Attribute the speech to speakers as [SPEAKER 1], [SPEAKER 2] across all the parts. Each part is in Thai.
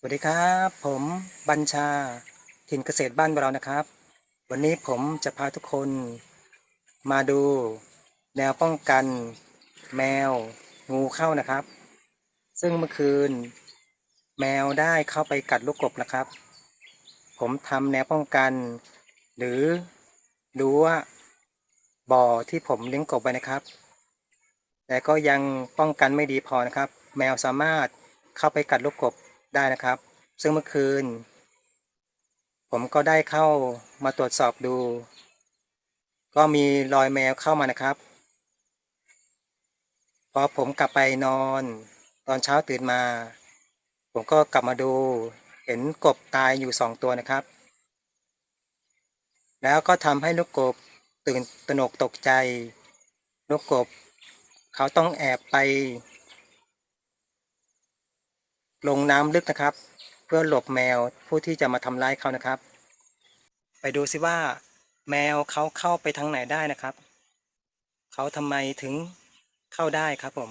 [SPEAKER 1] สวัสดีครับ ผมบัญชาถิ่นเกษตรบ้านเรานะครับ วันนี้ผมจะพาทุกคนมาดูแนวป้องกันแมวงูเข้านะครับ ซึ่งเมื่อคืน แมวได้เข้าไปกัดลูกกบนะครับ ผมทำแนวป้องกัน หรือดูว่าบ่อที่ผมเลี้ยงกบไว้นะครับ แต่ก็ยังป้องกันไม่ดีพอนะครับ แมวสามารถเข้าไปกัดลูกกบ ได้นะครับ ซึ่งเมื่อคืน ผมก็ได้เข้ามาตรวจสอบดู ก็มีรอยแมวเข้ามานะครับ พอผมกลับไปนอน ตอนเช้าตื่นมา ผมก็กลับมาดูเห็นกบตายอยู่สองตัวนะครับ แล้วก็ทำให้ลูกกบตื่นตระหนกตกใจ ลูกกบ เขาต้องแอบไป ลงน้ำลึกนะครับ เพื่อหลบแมวผู้ที่จะมาทำร้ายเขานะครับ ไปดูสิว่า แมวเขาเข้าไปทางไหนได้นะครับ เขาทำไมถึงเข้าได้ครับผม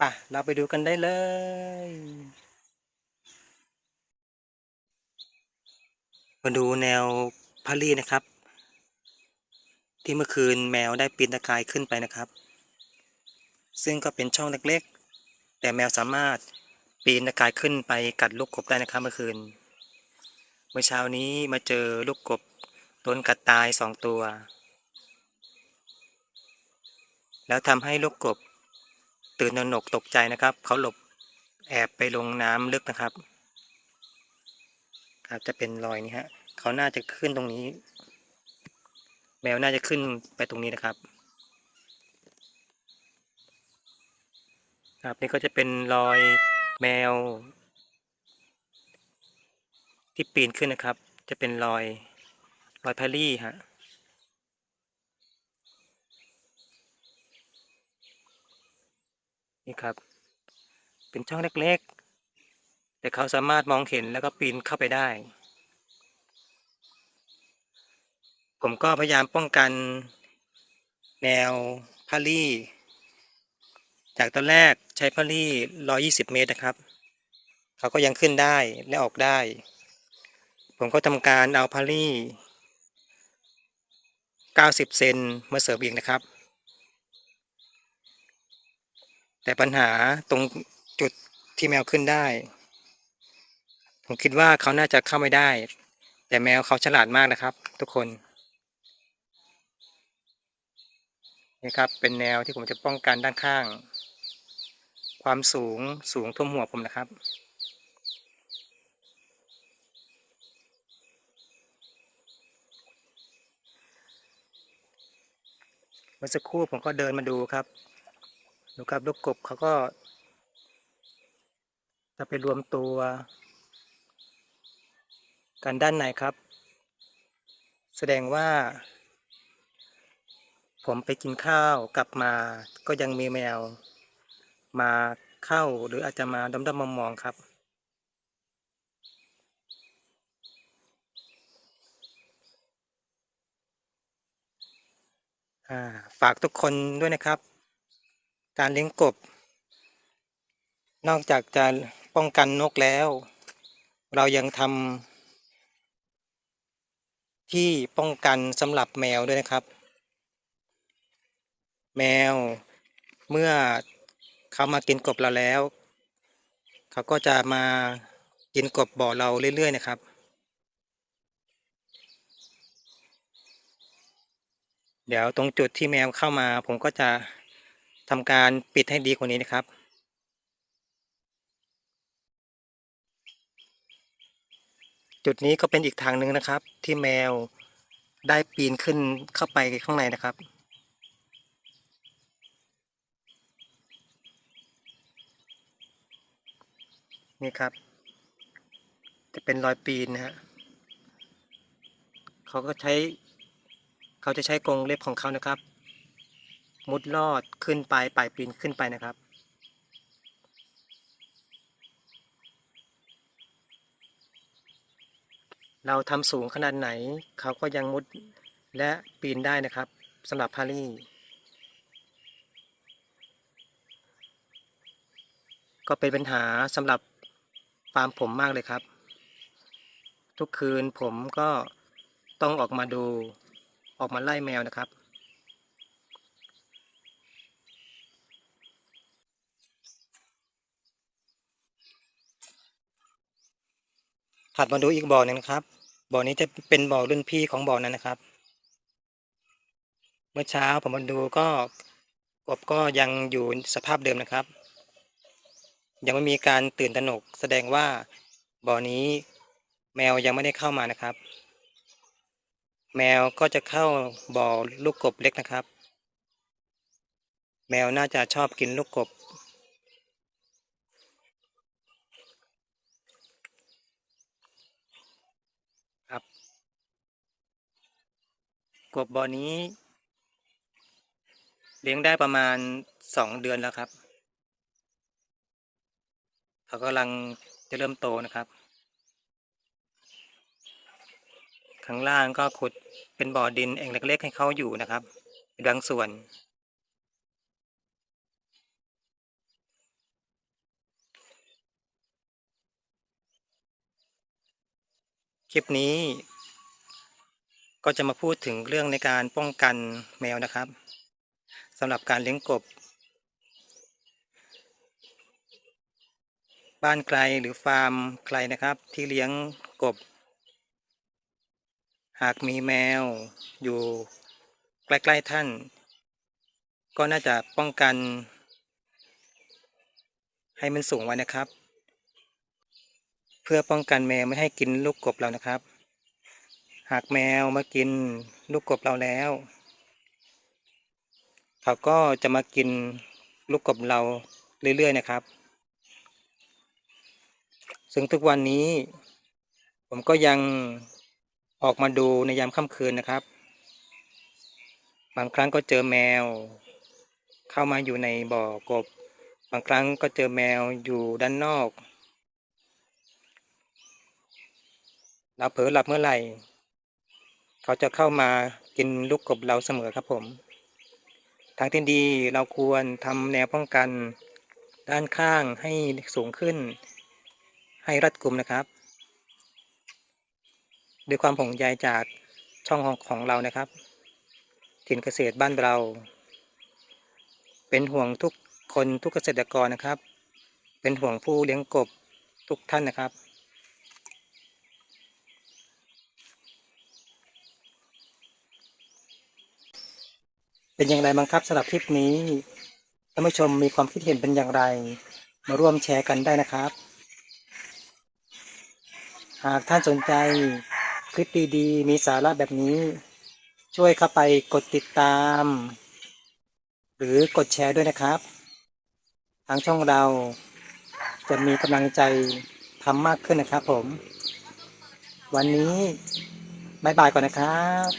[SPEAKER 1] ป่ะเราไปดูกันได้เลย มาดูแนวพารีนะครับ ที่เมื่อคืนแมวได้ปีนตะกายขึ้นไปนะครับ ซึ่งก็เป็นช่องเล็กๆ แต่แมวสามารถ ปีนตะกายขึ้นไปกัดลูกกบได้นะครับเมื่อคืน เมื่อเช้านี้มาเจอลูกกบโดนกัดตายสองตัว แล้วทำให้ลูกกบตื่นตระหนกตกใจนะครับ เขาหลบแอบไปลงน้ำลึกนะครับครับจะเป็นรอยนี้ฮะ เขาน่าจะขึ้นตรงนี้ แมวน่าจะขึ้นไปตรงนี้นะครับครับนี่ก็จะเป็นรอย แมว ที่ปีนขึ้นนะครับ จะเป็นรอยรอยพารี่ฮะนี่ครับ เป็นช่องเล็กๆ แต่เขาสามารถมองเห็นแล้วก็ปีนเข้าไปได้ ผมก็พยายามป้องกันแนวพารี่ จากตอนแรกใช้พารี่ 120 เมตรนะครับ เขาก็ยังขึ้นได้และออกได้ ผมก็ทำการเอาพารี่ 90 เซนมาเสริมอีกนะครับ แต่ปัญหาตรงจุดที่แมวขึ้นได้ ผมคิดว่าเขาน่าจะเข้าไม่ได้ แต่แมวเขาฉลาดมากนะครับ ทุกคนนี่ครับเป็นแนวที่ผมจะป้องกันด้านข้าง ความสูงสูงท่วมหัวผมนะครับ เมื่อสักครู่ผมก็เดินมาดูครับ ดูครับลูกกบเขาก็จะไปรวมตัว กันด้านในครับ แสดงว่า ผมไปกินข้าวกลับมาก็ยังมีแมว มาเข้าหรืออาจจะมาดมดมมองๆครับ ฝากทุกคนด้วยนะครับ การเลี้ยงกบ นอกจากจะป้องกันนกแล้ว เรายังทำที่ป้องกันสำหรับแมวด้วยนะครับ แมวเมื่อ เขามากินกบเราแล้ว เขาก็จะมากินกบบ่อเราเรื่อยๆนะครับ เดี๋ยวตรงจุดที่แมวเข้ามา ผมก็จะทำการปิดให้ดีกว่านี้นะครับจุดนี้ก็เป็นอีกทางหนึ่งนะครับ ที่แมวได้ปีนขึ้นเข้าไปข้างในนะครับ นี่ครับ จะเป็นรอยปีนนะฮะเขาก็ใช้ เขาจะใช้กรงเล็บของเขานะครับ มุดลอดขึ้นไปปลายปีนขึ้นไปนะครับเราทำสูงขนาดไหน เขาก็ยังมุดและปีนได้นะครับสำหรับพารี่ ก็เป็นปัญหาสำหรับ ฟาร์มผมมากเลยครับ ทุกคืนผมก็ต้องออกมาดูออกมาไล่แมวนะครับ ถัดมาดูอีกบ่อหนึ่งนะครับ บ่อนี้จะเป็นบ่อรุ่นพี่ของบ่อนั้นนะครับ เมื่อเช้าผมมาดูก็กบก็ยังอยู่สภาพเดิมนะครับ ยังไม่มีการตื่นตระหนก แสดงว่าบ่อนี้แมวยังไม่ได้เข้ามานะครับ แมวก็จะเข้าบ่อลูกกบเล็กนะครับ แมวน่าจะชอบกินลูกกบ ครับ กบบ่อนี้ เลี้ยงได้ประมาณสองเดือนแล้วครับ เขากำลังจะเริ่มโตนะครับ ข้างล่างก็ขุดเป็นบ่อดินเองเล็ก ๆ ให้เขาอยู่นะครับเป็นบางส่วน คลิปนี้ ก็จะมาพูดถึงเรื่องในการป้องกันแมวนะครับสำหรับการเลี้ยงกบ บ้านไกลหรือฟาร์มใครนะครับ ที่เลี้ยงกบ หากมีแมวอยู่ใกล้ๆท่าน ก็น่าจะป้องกัน ให้มันสูงไว้นะครับ เพื่อป้องกันแมวไม่ให้กินลูกกบเรานะครับ หากแมวมากินลูกกบเราแล้ว เขาก็จะมากินลูกกบเราเรื่อยๆนะครับ ซึ่งทุกวันนี้ ผมก็ยังออกมาดูในยามค่ำคืนนะครับ บางครั้งก็เจอแมว เข้ามาอยู่ในบ่อกบ บางครั้งก็เจอแมวอยู่ด้านนอก เราเผลอหลับเมื่อไหร่ เขาจะเข้ามากินลูกกบเราเสมอครับผม ทางที่ดีเราควรทำแนวป้องกันด้านข้างให้สูงขึ้น ให้รัดกุมนะครับด้วยความห่วงใยจากช่องของของเรานะครับ ถิ่นเกษตรบ้านเรา เป็นห่วงทุกคนทุกเกษตรกรนะครับ เป็นห่วงผู้เลี้ยงกบทุกท่านนะครับ เป็นอย่างไรบ้างครับสำหรับคลิปนี้ท่านผู้ชมมีความคิดเห็นเป็นอย่างไร มาร่วมแชร์กันได้นะครับ หากท่านสนใจคลิปดีๆ มีสาระแบบนี้ ช่วยเข้าไปกดติดตาม หรือกดแชร์ด้วยนะครับ ทางช่องเราจะมีกำลังใจทำมากขึ้นนะครับผม วันนี้บายบายก่อนนะครับ